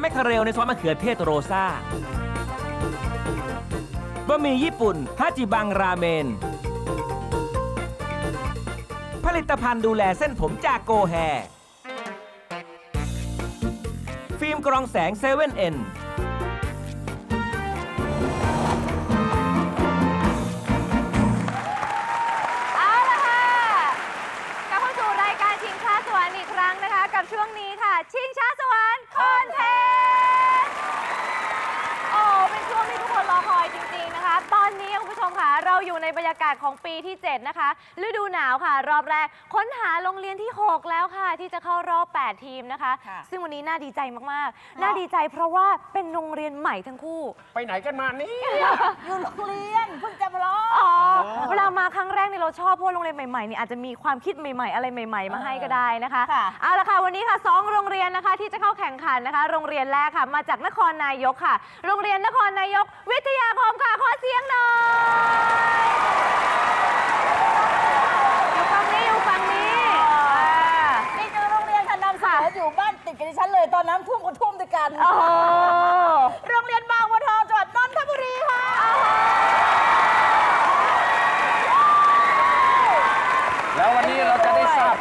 แมคคาเรลในซอสมะเขือเทศโรซาบะหมี่ญี่ปุ่นฮาจิบังราเมน ผลิตภัณฑ์ดูแลเส้นผมจากโกแฮ ฟิล์มกรองแสงเซเว่นเอ็น อยู่ในบรรยากาศของปีที่ 7 นะคะ ฤดูหนาวค่ะ รอบแรก ค้นหาโรงเรียนที่ 6 แล้วค่ะ ที่จะเข้ารอบ 8 ทีมนะคะ ค่ะ ซึ่งวันนี้น่าดีใจมากๆ น่าดีใจเพราะว่าเป็นโรงเรียนใหม่ทั้งคู่ ไปไหนกันมานี่ อยู่โรงเรียนเพิ่งจะมาร้องอ๋อ เวลามาครั้งแรกเนี่ยเราชอบเพราะว่าโรงเรียนใหม่ๆเนี่ยอาจจะมีความคิดใหม่ ๆ อะไรใหม่ ๆ มาให้ก็ได้นะคะค่ะ เอาละค่ะวันนี้ค่ะสองโรงเรียนนะคะที่จะเข้าแข่งขันนะคะ โรงเรียนแรกค่ะ มาจากนครนายกค่ะ โรงเรียนนครนายก วิทยาคมค่ะขอเสียงหน่อยอยู่ฝั่งนี้อยู่ฝั่งนี้อ่านี่คือโรงเรียนค่ะนำเสนออยู่บ้านติดกับดิฉันเลยตอนน้ำท่วมก็ท่วมด้วยกัน โอ้โห โรงเรียน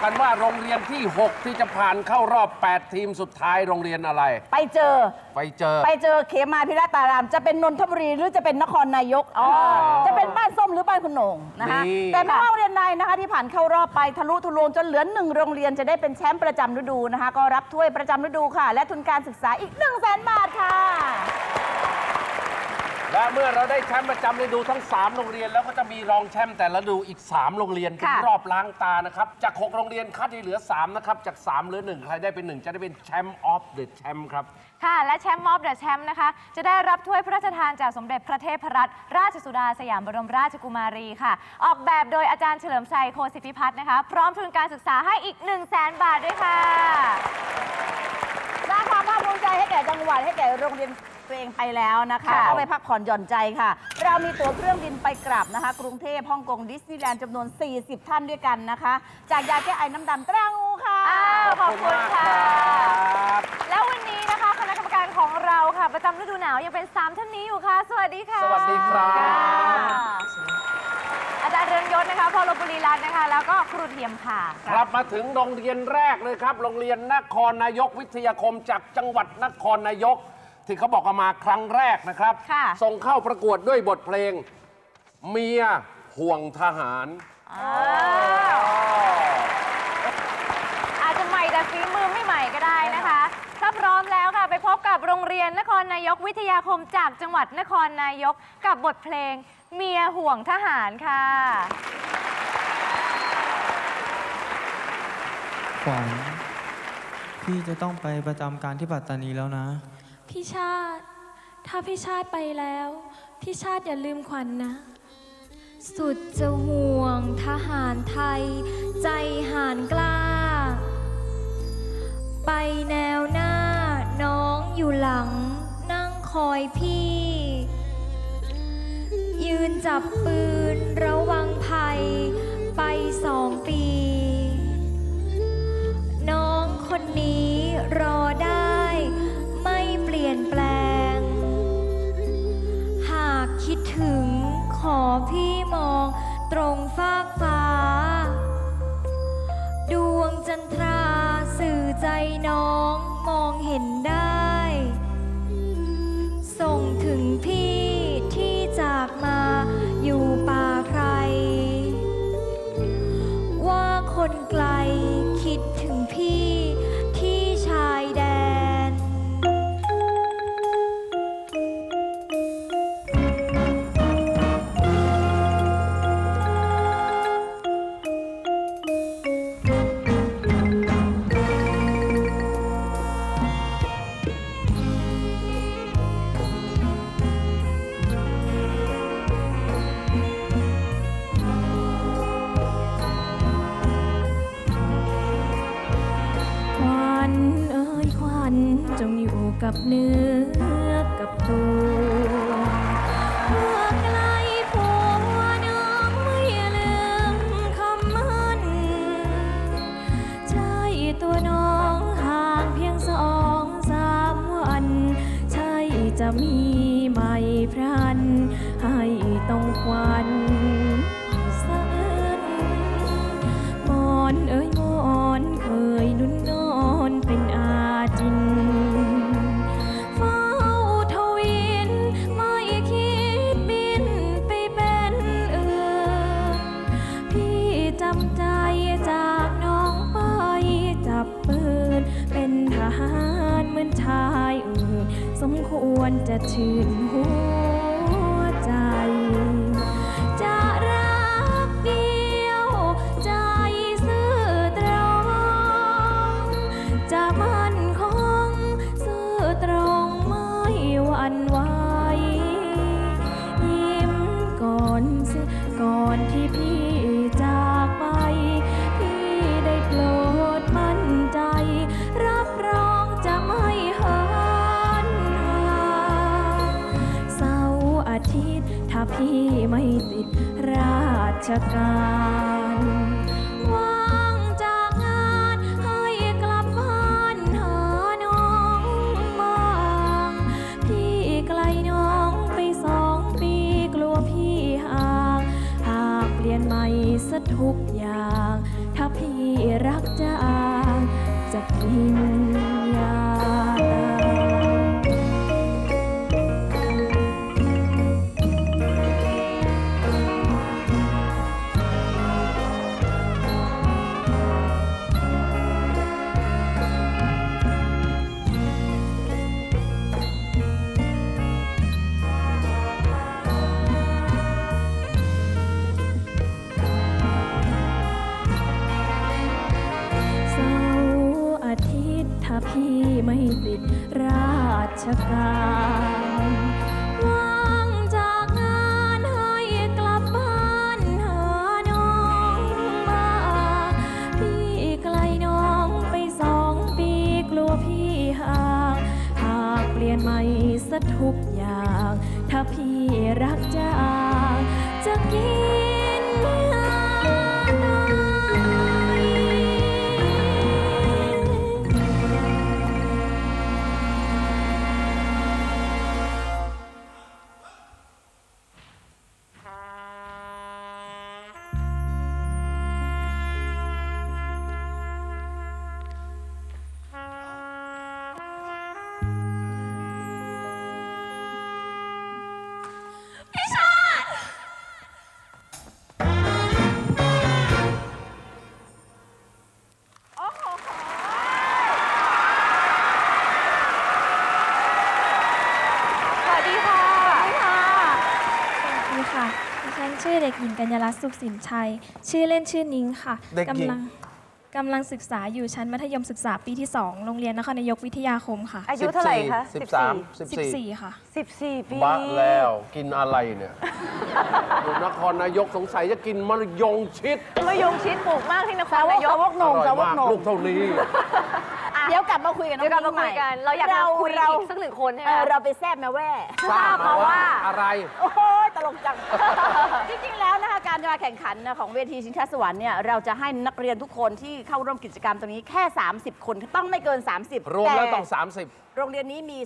กันว่าโรงเรียนที่ 6 ที่จะผ่านเข้ารอบ 8 ทีมสุดท้ายโรงเรียนอะไร ไปเจอ ไปเจอ ไปเจอเขมาพิรัตาราม จะเป็นนนทบุรีหรือจะเป็นนครนายกจะเป็นบ้านส้มหรือบ้านคุณโหน่งนะคะนี่ แต่ไม่ว่าโรงเรียนใดนะคะที่ผ่านเข้ารอบไปทะลุทะลวงจนเหลือหนึ่งโรงเรียนจะได้เป็นแชมป์ประจำฤดูนะคะ ก็รับถ้วยประจำฤดูค่ะ และทุนการศึกษาอีก1 0 0 0 0แบาทค่ะ และเมื่อเราได้แชมป์ประจำฤดูทั้ง 3 โรงเรียน แล้วก็จะมีรองแชมป์แต่ละฤดูอีก 3 โรงเรียนเป็นค่ะ รอบล้างตานะครับ จาก 6 โรงเรียนคัดให้เหลือ 3 นะครับ จาก 3 เหลือ 1 ใครได้เป็น 1 จะได้เป็นแชมป์ออฟเดอะแชมป์ครับ ค่ะ และแชมป์มอบเดอะแชมป์นะคะ จะได้รับถ้วยพระราชทานจากสมเด็จพระเทพรัตนราชสุดาสยามบรมราชกุมารีค่ะ ออกแบบโดยอาจารย์เฉลิมชัยโคสิทธิพัฒน์นะคะ พร้อมทุนการศึกษาให้อีก 1 0 0 0 0แบาทด้วยค่ะ สร้างความภาคภูมิใจให้แก่จังหวัดให้แก่โรงเรียน ตัวเองไปแล้วนะคะครับเอาไปพักผ่อนหย่อนใจค่ะ เรามีตั๋วเครื่องบินไปกลับนะคะ กรุงเทพฮ่องกงดิสนีย์แลนด์จำนวน 40 ท่านด้วยกันนะคะ จากยาแก้ไอน้ำดำตรางูค่ะ อ้าวขอบคุณค่ะครับแล้ววันนี้นะคะคณะกรรมการของเราค่ะ ประจำฤดูหนาวยังเป็น 3 ท่านนี้อยู่ค่ะ สวัสดีค่ะสวัสดีครับอาจารย์เรืองยศนะคะพอลบุรีรัตน์นะคะ แล้วก็ครูเทียมค่ะ ครับมาถึงโรงเรียนแรกเลยครับ โรงเรียนนครนายกวิทยาคมจากจังหวัดนครนายก ที่เขาบอกว่ามาครั้งแรกนะครับ ค่ะ ส่งเข้าประกวดด้วยบทเพลง เมียห่วงทหาร อาจจะใหม่แต่ฝีมือไม่ใหม่ก็ได้นะคะ ถ้าพร้อมแล้วค่ะ ไปพบกับโรงเรียนนครนายกวิทยาคมจากจังหวัดนครนายกกับบทเพลง เมียห่วงทหารค่ะ ขวัญพี่จะต้องไปประจำการที่ปัตตานีแล้วนะ พี่ชาติ ถ้าพี่ชาติไปแล้ว พี่ชาติอย่าลืมขวัญนะสุดจะห่วงทหารไทย ใจหานกล้า ไปแนวหน้าน้องอยู่หลัง นั่งคอยพี่ ยืนจับปืน ถึงขอพี่มองตรงฟากฟ้า ดวงจันทราสื่อใจน้องมองเห็นได้ ส่งถึงพี่ที่จากมาอยู่ป่าใครว่าคนไกลคิดถึงพี่ กับเนื้อ ชการว่างจากงานให้กลับบ้านหาน้องบ้างพี่ไกลน้องไปสองปีกลัวพี่ห่างหากเปลี่ยนใหม่ซะทุกอย่าง ถ้าพี่รักจางจะกิน ด็กหญิงกัญญาลัตน์สุขสินชัย ชื่อเล่นชื่อนิ้งค่ะเด็กหญิง กำลังกำลังศึกษาอยู่ชั้นมัธยมศึกษาปีที่ 2 โรงเรียนนครนายกวิทยาคมค่ะ อายุเท่าไหร่คะสิบสามสิบสี่ 14 ค่ะสิบสี่ปีบ้าแล้วกินอะไรเนี่ยอยู่นครนายกสงสัยจะกินมะยงชิดมะยงชิดปลูกมากที่นครสาวกนายสากวกหนอมร่อยสาวกมากหนมลูกเท่านี้ เดี๋ยวกลับมาคุยกันน้องเดี๋ยวกลับมานิ้งคุยกันใหเราอยากมาคุยเราอีกสักหนึ่งคนใช่ไหเอมอเราไปแซบแม่แว่ทราบมาว่า อะไร โอ้โหตลกจัง จริงๆ แล้วนะคะการการแข่งขันนะของเวทีชิงช้าสวรรค์เนี่ยเราจะให้นักเรียนทุกคนที่เข้าร่วมกิจกรรมตรงนี้แค่ 30 คนต้องไม่เกิน 30รวมแล้วต้องแโรงเรียนนี้มี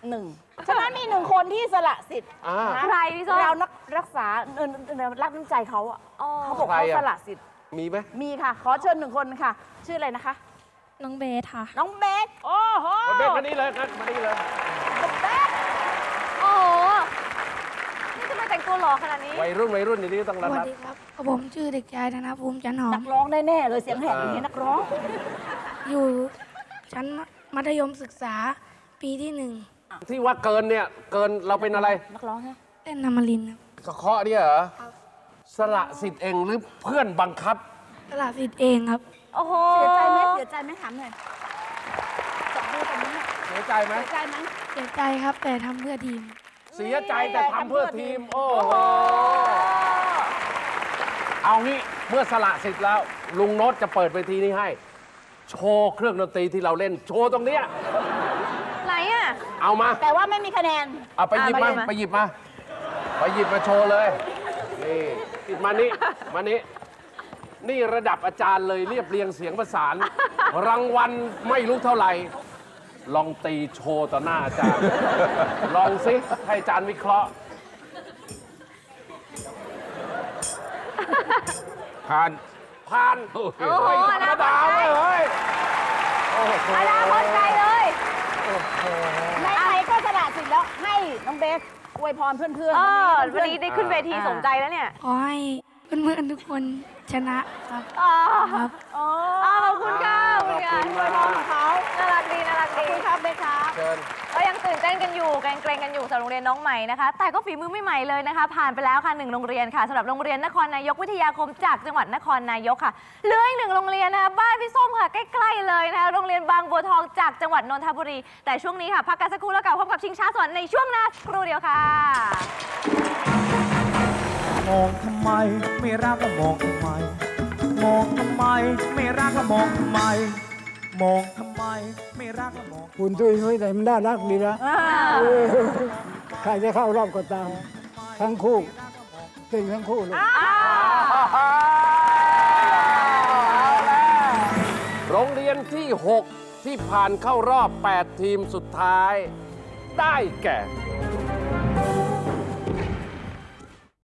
31 ฉะนั้นมีหนึ่งคนที่สละสิทธิ์อ่า นะใครพี่ส้ม เรานักรักษาเอ่อเอ่อรักน้ำใจเขาอะอ๋อเขาบอกใครเขาอะสละสิทธิ์30มีไหม มีค่ะ ขอเชิญหนึ่งคนค่ะ ชื่ออะไรนะคะ น้องเบสค่ะ น้องเบสโอ้โหมาเบนมานี่เลยครับมานี่เลยเบสโอ้โหนี่ทำไมแต่งตัวหล่อขนาดนี้วัยรุ่นวัยรุ่นอย่างนี้ต้องสรัวัสบดีครับผมชื่อเด็กชายธนภูมิจันหอนัม กร้องแน่ๆเลยเสียงแหบอย่างนี้นักร้องอยู่ชั้นมัธยมศึกษาปีที่หนึ่งที่ว่าเกินเนี่ยเกินเราเป็นอะไรนักร้องฮะเต้นนามารินทร์ครับกระเคาะเนี่ยเหรอสละสิทธิ์เองหรือเพื่อนบังคับ ตลาดสิทธิ์เองครับ โอ้โหเสียใจไหมเสียใจไหมถามหน่อยจับมือกันไหมเสียใจไหมเสียใจไหมเสียใจครับแต่ทำเพื่อทีม เสียใจแต่ทำเพื่อทีม โอ้โห เอางี้เมื่อสละสิทธิ์แล้ว ลุงโน้ตจะเปิดเวทีนี้ให้ โชว์เครื่องดนตรีที่เราเล่น โชว์ตรงเนี้ยไหนอะ เอามาแต่ว่าไม่มีคะแนนเอาไปหยิบมาอะไปหยิบมา ไปหยิบมาโชว์เลย นี่ติดมานี่มานี่ นี่ระดับอาจารย์เลยเรียบเรียงเสียงประสาน รางวัลไม่รู้เท่าไหร่ ลองตีโชว์ต่อหน้าอาจารย์ ลองสิให้อาจารย์วิเคราะห์ ผ่าน ผ่านโอ้โหโอ้โหธรรมดาเว้ยเฮ้ยโอ้โหอนาคตไกลเลยไหนๆก็สละสิทธิ์แล้วให้น้องเบสอวยพรเพื่อนๆเออเพื่วันอนนี้ได้ขึ้นเวทีสมใจแล้วเนี่ย ขอให้ เพื่อนๆทุกคนชนะครับอ๋อครับๆอ๋ออ๋อขอบคุณค่ะขอบคุณค่ะขอบคุณมากของเขาน่ารักดีน่ารักขอบดีคุณครับเบสครับ เชิญเอ้ยยังตื่นเต้นกันอยู่เกรงๆกันอยู่สำหรับโรงเรียนน้องใหม่นะคะ แต่ก็ฝีมือไม่ใหม่เลยนะคะ ผ่านไปแล้วค่ะหนึ่งโรงเรียนค่ะสำหรับโรงเรียนนครนายกวิทยาคมจากจังหวัดนครนายกค่ะเหลืออีกหนึ่งโรงเรียนนะคะบ้านพี่ส้มค่ะใกล้ๆเลยนะคะโรงเรียนบางบัวทองจากจังหวัดนนทบุรี แต่ช่วงนี้ค่ะพักกันสักครู่แล้วกลับพบกับชิงช้าสวรรค์ในช่วงหน้าสักครู่เดียวค่ะ มองทำไม ไม่รักก็มองทำไม มองทำไม ไม่รักก็มองทำไม มองทำไม ไม่รักก็มองคุณตุ้ยนุ้ยแต่มันน่ารักดีนะเออใครจะเข้ารอบก็ตาม ทั้งคู่เก่งทั้งคู่เลย โรงเรียนที่ 6 ที่ผ่านเข้ารอบ 8 ทีมสุดท้าย ได้แก่